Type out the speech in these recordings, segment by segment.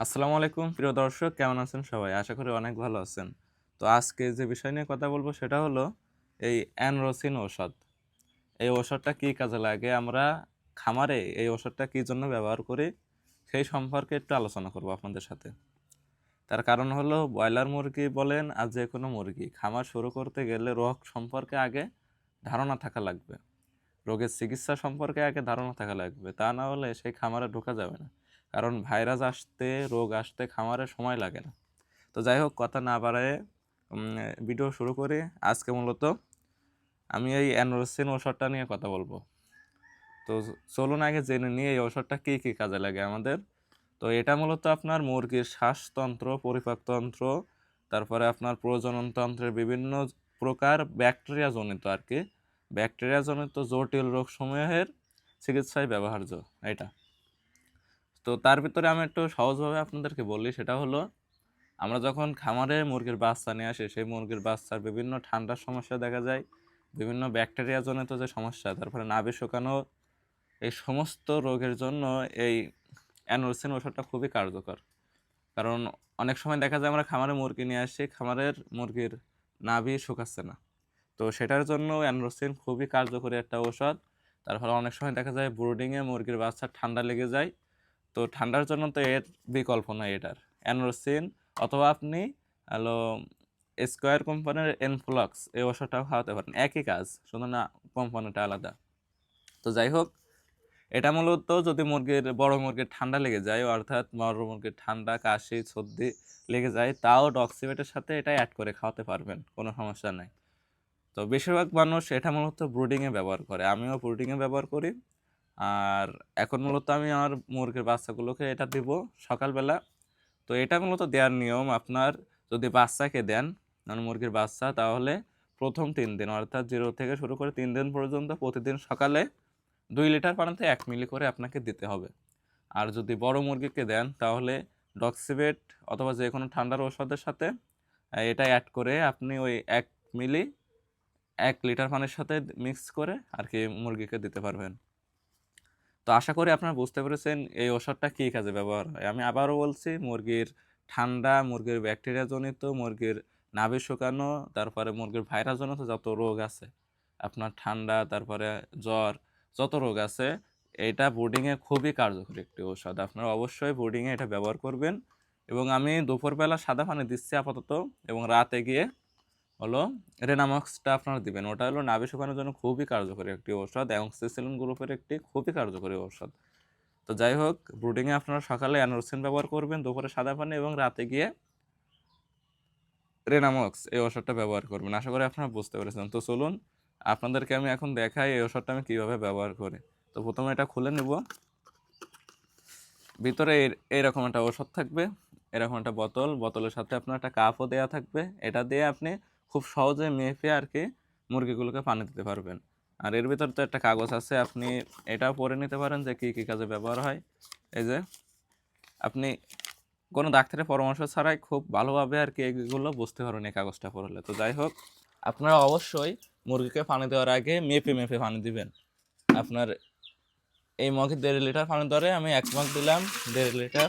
আসসালামু আলাইকুম। প্রিয় দর্শক, কেমন আছেন সবাই? আশা করি অনেক ভালো আছেন। তো আজকে যে বিষয় নিয়ে কথা বলব সেটা হলো এই অ্যানরোসিন ঔষধ। এই ওষুধটা কী কাজে লাগে? আমরা খামারে এই ওষুধটা কী জন্য ব্যবহার করি? সেই সম্পর্কে একটু আলোচনা করব আপনাদের সাথে। তার কারণ হলো ব্রয়লার মুরগি বলেন আর যে কোনো মুরগি, খামার শুরু করতে গেলে রোগ সম্পর্কে আগে ধারণা থাকা লাগবে। রোগের চিকিৎসা সম্পর্কে আগে ধারণা থাকা লাগবে। তা না হলে সেই খামারে ঢোকা যাবে না। কারণ ভাইরাস আসতে, রোগ আসতে খামারে সময় লাগে না। তো যাই হোক, কথা না বাড়ায় ভিডিও শুরু করি। আজকে মূলত আমি এই অ্যানোরসিন ওষুধটা নিয়ে কথা বলব। তো চলুন আগে জেনে নিয়ে এই ওষুধটা কী কী কাজে লাগে আমাদের। তো এটা মূলত আপনার মুরগির শ্বাসতন্ত্র পরিপাকতন্ত্র তারপরে আপনার প্রজননতন্ত্রের বিভিন্ন প্রকার ব্যাকটেরিয়া জনিত আর কি। ব্যাকটেরিয়া জনিত জটিল রোগ সমূহের চিকিৎসায় ব্যবহার্য, এটা। তো তার ভিতরে আমি একটু সহজভাবে আপনাদেরকে বলি, সেটা হলো, আমরা যখন খামারে মুরগির বাচ্চা নিয়ে আসি, সেই মুরগির বাচ্চার বিভিন্ন ঠান্ডার সমস্যা দেখা যায়, বিভিন্ন ব্যাকটেরিয়া জনিত যে সমস্যা তারপরে নাভি শুকানো, এই সমস্ত রোগের জন্য এই অ্যানোরসিন ওষুধটা খুবই কার্যকর। কারণ অনেক সময় দেখা যায় আমরা খামারে মুরগি নিয়ে আসি, খামারের মুরগির নাভি শুকাচ্ছে না। তো সেটার জন্য অ্যানোরসিন খুবই কার্যকরী একটা ঔষধ। তার ফলে অনেক সময় দেখা যায় ব্রুডিংয়ে মুরগির বাচ্চা ঠান্ডা লেগে যায় তো ঠান্ডার জন্য তো এর বিকল্প নয় এটার। অ্যানোরসিন অথবা আপনি হলো স্কোয়ার কোম্পানির এনফ্লক্স এই ওষুধটাও খাওয়াতে পারেন। একই কাজ, শুধু না কোম্পানিটা আলাদা। তো যাই হোক, এটা মূলত যদি মুরগির, বড় মুরগির ঠান্ডা লেগে যায়, অর্থাৎ বড় মুরগির ঠান্ডা, কাশি, সর্দি লেগে যায়, তাও ডক্সিমেটের সাথে এটা অ্যাড করে খাওয়াতে পারবেন, কোনো সমস্যা নাই। তো বেশিরভাগ মানুষ এটা মূলত ব্রুডিংয়ে ব্যবহার করে। আমিও ব্রুডিংয়ে ব্যবহার করি। আর এখন মূলত আমি আমার মুরগির বাচ্চাগুলোকে এটা দিব সকালবেলা। তো এটা মূলত দেওয়ার নিয়ম। আপনার যদি বাচ্চাকে দেন মানে মুরগির বাচ্চা, তাহলে প্রথম তিন দিন, অর্থাৎ জিরো থেকে শুরু করে তিন দিন পর্যন্ত প্রতিদিন সকালে দুই লিটার পানিতে এক মিলি করে আপনাকে দিতে হবে। আর যদি বড় মুরগিকে দেন, তাহলে ডক্সিবেট অথবা যে কোনো ঠান্ডার ওষুধের সাথে এটা অ্যাড করে আপনি ওই এক মিলি, এক লিটার পানির সাথে মিক্স করে আর কি মুরগিকে দিতে পারবেন। তো আশা করি আপনারা বুঝতে পেরেছেন এই ওষুধটা কী কাজে ব্যবহার হয়। আমি আবারও বলছি, মুরগির ঠান্ডা, মুরগির ব্যাকটেরিয়া জনিত, মুরগির নাভি শুকানো, তারপরে মুরগির ভাইরাস জনিত যত রোগ আছে, আপনার ঠান্ডা, তারপরে জ্বর, যত রোগ আছে, এটা বোর্ডিংয়ে খুবই কার্যকরী একটি ঔষধ। আপনারা অবশ্যই বোর্ডিংয়ে এটা ব্যবহার করবেন। এবং আমি দুপুরবেলা সাদা পানি দিচ্ছি আপাতত এবং রাতে গিয়ে হলো রেনামক্সটা আপনারা দিবেন। ওটা হলো নাভি শুকানোর জন্য খুবই কার্যকরী একটি ঔষধ অ্যাংসিসিলিন গ্রুপের একটি খুবই কার্যকরী ঔষধ। তো যাই হোক ব্রুডিংয়ে আপনারা সকালে অ্যানোরসিন ব্যবহার করবেন, দুপুরে সাদা পানি এবং রাতে গিয়ে রেনামক্স এই ওষুধটা ব্যবহার করবেন। আশা করি আপনারা বুঝতে পেরেছেন। তো চলুন, আপনাদেরকে আমি এখন দেখাই এই ওষুধটা আমি কীভাবে ব্যবহার করি। তো প্রথমে এটা খুলে নেব। ভিতরে এর- এইরকম একটা ওষুধ থাকবে, এরকম একটা বোতল। বোতলের সাথে আপনার একটা কাপও দেওয়া থাকবে। এটা দিয়ে আপনি খুব সহজে মেপে আর কি মুরগিগুলোকে পানি দিতে পারবেন। আর এর ভিতর তো একটা কাগজ আছে, আপনি এটাও পরে নিতে পারেন যে কী কী কাজে ব্যবহার হয়। এই যে, আপনি কোনো ডাক্তারের পরামর্শ ছাড়াই খুব ভালোভাবে আর কি এগুলো বুঝতে পারবেন এই কাগজটা পড়লে। তো যাই হোক, আপনারা অবশ্যই মুরগিকে পানি দেওয়ার আগে মেপে মেপে পানি দিবেন। আপনার এই মগে দেড় লিটার পানি ধরে আমি এক মগ দিলাম, দেড় লিটার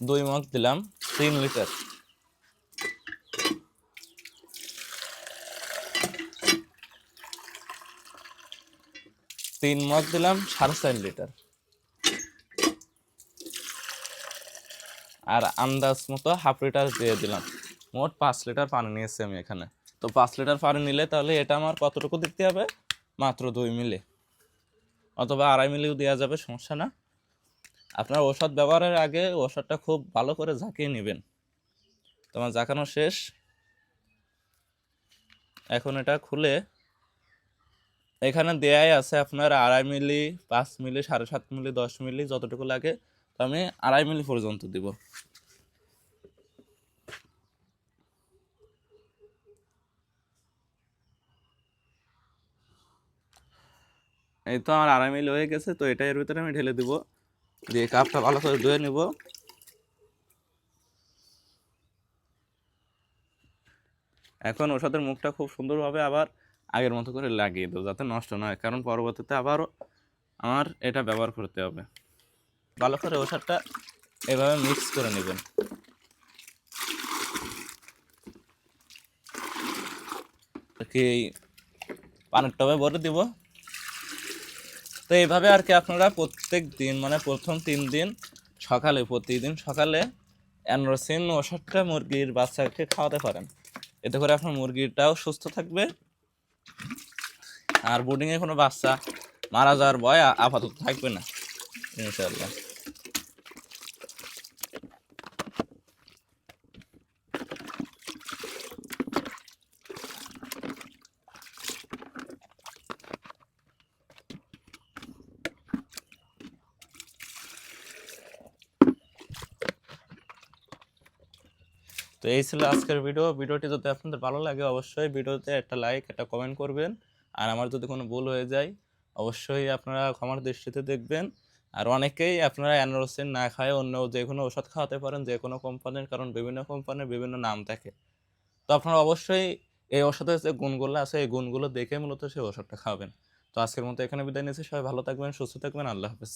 দুই মগ দিলাম, তিন লিটার। তিন মগ দিলাম, সাড়ে চার লিটার। আর আন্দাজ মতো হাফ লিটার দিয়ে দিলাম। মোট পাঁচ লিটার পানি নিয়েছি আমি এখানে। তো পাঁচ লিটার পানি নিলে তাহলে এটা আমার কতটুকু দিতে হবে? মাত্র দুই মিলি। অথবা আড়াই মিলিও দেওয়া যাবে, সমস্যা না। আপনার ওষুধ ব্যবহারের আগে ওষুধটা খুব ভালো করে ঝাঁকিয়ে নেবেন। তোমার ঝাঁকানো শেষ। এখন এটা খুলে এখানে দেয়াই আছে আপনার আড়াই মিলি, পাঁচ মিলি, সাড়ে সাত মিলি, দশ মিলি, যতটুকু লাগে তো আমি আড়াই মিলি পর্যন্ত দিব। এই তো আমার আড়াই মিলি হয়ে গেছে, তো এটা এর ভিতরে আমি ঢেলে দিব। দিয়ে কাপটা ভালো করে ধুয়ে নিব। এখন ওষুধের মুখটা খুব সুন্দরভাবে আবার আগের মতো করে লাগিয়ে দেবো যাতে নষ্ট না হয়, কারণ পরবর্তীতে আবারও আমার এটা ব্যবহার করতে হবে। ভালো করে ওষুধটা এভাবে মিক্স করে নেবেন। কি পানের টবে ভরে দিব। তো এইভাবে আর কি আপনারা প্রত্যেক দিন মানে প্রথম তিন দিন সকালে, প্রতিদিন সকালে অ্যানরোসিন ওষুধটা মুরগির বাচ্চাকে খাওয়াতে পারেন। এতে করে আপনার মুরগিটাও সুস্থ থাকবে। আর বোর্ডিংয়ে কোনো বাচ্চা মারা যাওয়ার ভয় আপাতত থাকবে না ইনশাল্লাহ এই ছিল আজকের ভিডিও ভিডিওটি যদি আপনাদের ভালো লাগে, অবশ্যই ভিডিওতে একটা লাইক একটা কমেন্ট করবেন। আর আমার যদি কোনো ভুল হয়ে যায়, অবশ্যই আপনারা ক্ষমার দৃষ্টিতে দেখবেন। আর অনেকেই আপনারা অ্যানোরোসিন না খায় অন্য যে কোনো ওষুধ খাওয়াতে পারেন যে কোনো কোম্পানির কারণ বিভিন্ন কোম্পানির বিভিন্ন নাম থাকে। তো আপনারা অবশ্যই এই ওষুধের যে গুণগুলো আছে, এই গুণগুলো দেখে মূলত সেই ওষুধটা খাবেন তো আজকের মতো এখানে বিদায় নিচ্ছি। সবাই ভালো থাকবেন, সুস্থ থাকবেন। আল্লাহ হাফেজ।